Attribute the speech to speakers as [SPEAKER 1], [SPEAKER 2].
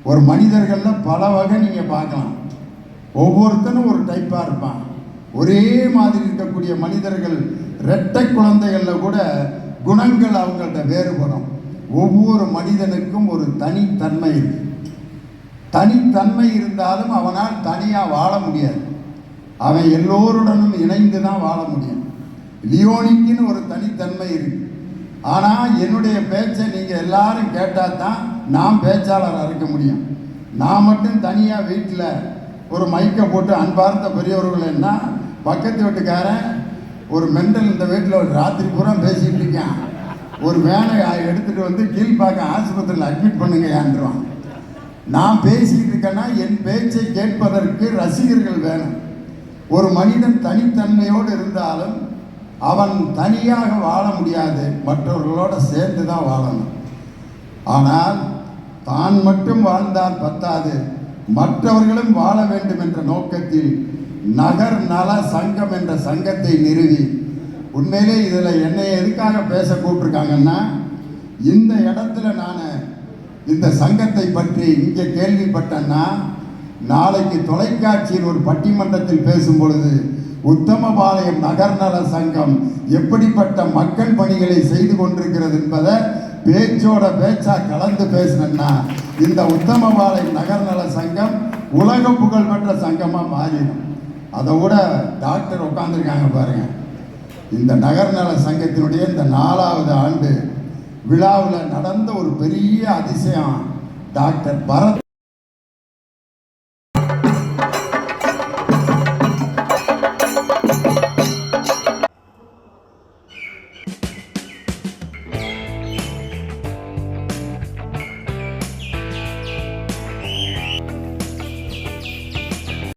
[SPEAKER 1] ஒரு மனிதர்களில் பல வகை நீங்கள் பார்க்கலாம். ஒவ்வொருத்தனும் ஒரு டைப்பாக இருப்பான். ஒரே மாதிரி இருக்கக்கூடிய மனிதர்கள் இரட்டை குழந்தைகளில் கூட குணங்கள் அவங்கள்ட்ட வேறுபடும். ஒவ்வொரு மனிதனுக்கும் ஒரு தனித்தன்மை இருக்கு. தனித்தன்மை இருந்தாலும் அவனால் தனியாக வாழ முடியாது. அவன் எல்லோருடனும் இணைந்து தான் வாழ முடியும். லியோனிக்குன்னு ஒரு தனித்தன்மை இருக்கு. ஆனால் என்னுடைய பேச்சை நீங்கள் எல்லாரும் கேட்டால் தான் நான் பேச்சாளராக இருக்க முடியும். நான் மட்டும் தனியாக வீட்டில் ஒரு மைக்கை போட்டு அன்பார்ந்த பெரியவர்கள் என்ன பக்கத்து வீட்டுக்காரன் ஒரு மெண்டல் இந்த வீட்டில் ஒரு ராத்திரி பூரா பேசிகிட்டு இருக்கேன். ஒரு வேனை எடுத்துகிட்டு வந்து கீழ்ப்பாக்கம் ஆஸ்பத்திரியில் அட்மிட் பண்ணுங்க ஏன்றான் நான் பேசிக்கிட்டு இருக்கேன்னா என் பேச்சை கேட்பதற்கு ரசிகர்கள் வேணும். ஒரு மனிதன் தனித்தன்மையோடு இருந்தாலும் அவன் தனியாக வாழ முடியாது. மற்றவர்களோட சேர்ந்து தான் வாழணும். ஆனால் தான் மட்டும் வாழ்ந்தால் பத்தாது மற்றவர்களும் வாழ வேண்டும் என்ற நோக்கத்தில் நகர் நல சங்கம் என்ற சங்கத்தை நிறுவி. உண்மையிலே இதில் என்னை எதுக்காக பேச கூப்பிட்டுருக்காங்கன்னா இந்த இடத்துல நான் இந்த சங்கத்தை பற்றி இங்கே கேள்விப்பட்டேன்னா நாளைக்கு தொலைக்காட்சியில் ஒரு பட்டிமன்றத்தில் பேசும் பொழுது உத்தமபாளையம் நகர்நல சங்கம் எப்படிப்பட்ட மக்கள் பணிகளை செய்து கொண்டிருக்கிறது என்பதை பேச்சோட பேச்சா கலந்து பேசினேன்னா இந்த உத்தமபாளையம் நகர்நல சங்கம் உலக புகழ்பெற்ற சங்கமாக மாறிடும். அதை விட டாக்டர் உட்காந்துருக்காங்க பாருங்க. இந்த நகர்நல சங்கத்தினுடைய இந்த நாலாவது ஆண்டு விழாவில் நடந்த ஒரு பெரிய அதிசயம். டாக்டர் பரத்